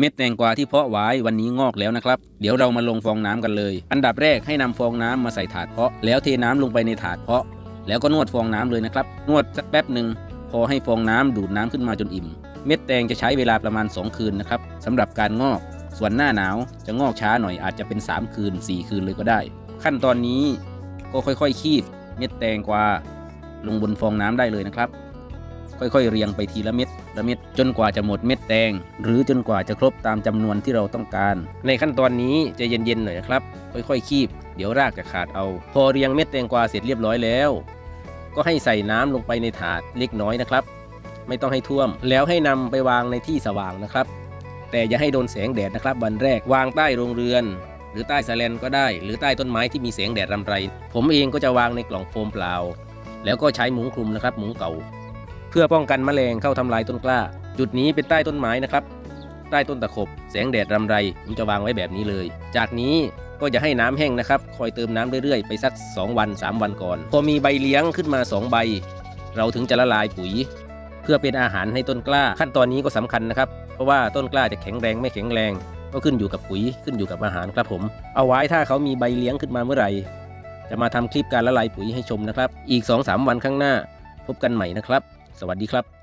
เม็ดแตงกวาที่เพาะไว้วันนี้งอกแล้วนะครับ เดี๋ยวเรามาลงฟองน้ำกันเลย อันดับแรกให้นำฟองน้ำมาใส่ถาดเพาะ แล้วเทน้ำลงไปในถาดเพาะ แล้วก็นวดฟองน้ำเลยนะครับ นวดสักแป๊บหนึ่งพอให้ฟองน้ำดูดน้ำขึ้นมาจนอิ่ม เม็ดแตงจะใช้เวลาประมาณ 2 คืนนะครับสำหรับการงอก ส่วนหน้าหนาวจะงอกช้าหน่อยอาจจะเป็น 3 คืน 4 คืนเลยก็ได้ ขั้นตอนนี้ก็ค่อยๆคีบเม็ดแตงกวาลงบนฟองน้ำได้เลยนะครับ ค่อยๆ เรียงไปทีละเม็ดละเม็ดจนกว่าจะหมดเม็ดแตง หรือจนกว่าจะครบตามจำนวนที่เราต้องการ ในขั้นตอนนี้จะเย็นๆหน่อยนะครับ ค่อยๆ คีบ เดี๋ยวรากจะขาดเอา พอเรียงเม็ดแตงกวาเสร็จเรียบร้อยแล้ว ก็ให้ใส่น้ำลงไปในถาดเล็กน้อยนะครับ ไม่ต้องให้ท่วม แล้วให้นำไปวางในที่สว่างนะครับ แต่อย่าให้โดนแสงแดดนะครับ วันแรกวางใต้โรงเรือนหรือใต้สแลนก็ได้ หรือใต้ต้นไม้ที่มีแสงแดดรำไร ผมเองก็จะวางในกล่องโฟมเปล่า แล้วก็ใช้มุ้งคลุมนะครับ มุ้งเก่า เพื่อป้องกันแมลงเข้าทำลายต้นกล้า จุดนี้เป็นใต้ต้นไม้นะครับ ใต้ต้นตะขบ แสงแดดรำไรผมจะวางไว้แบบนี้เลย จากนี้ก็จะให้น้ำแห้งนะครับ คอยเติมน้ำเรื่อยๆ ไปสัก 2 วัน 3 วันก่อน พอมีใบเลี้ยงขึ้นมา 2 ใบ เราถึงจะละลายปุ๋ย เพื่อเป็นอาหารให้ต้นกล้า ขั้นตอนนี้ก็สำคัญนะครับ เพราะว่าต้นกล้าจะแข็งแรงไม่แข็งแรง ก็ขึ้นอยู่กับปุ๋ยขึ้นอยู่กับอาหารครับผม เอาไว้ถ้าเขามีใบเลี้ยงขึ้นมาเมื่อไหร่ จะมาทำคลิปการละลายปุ๋ยให้ชมนะครับ อีก 2-3 วันข้างหน้า พบกันใหม่นะครับ สวัสดีครับ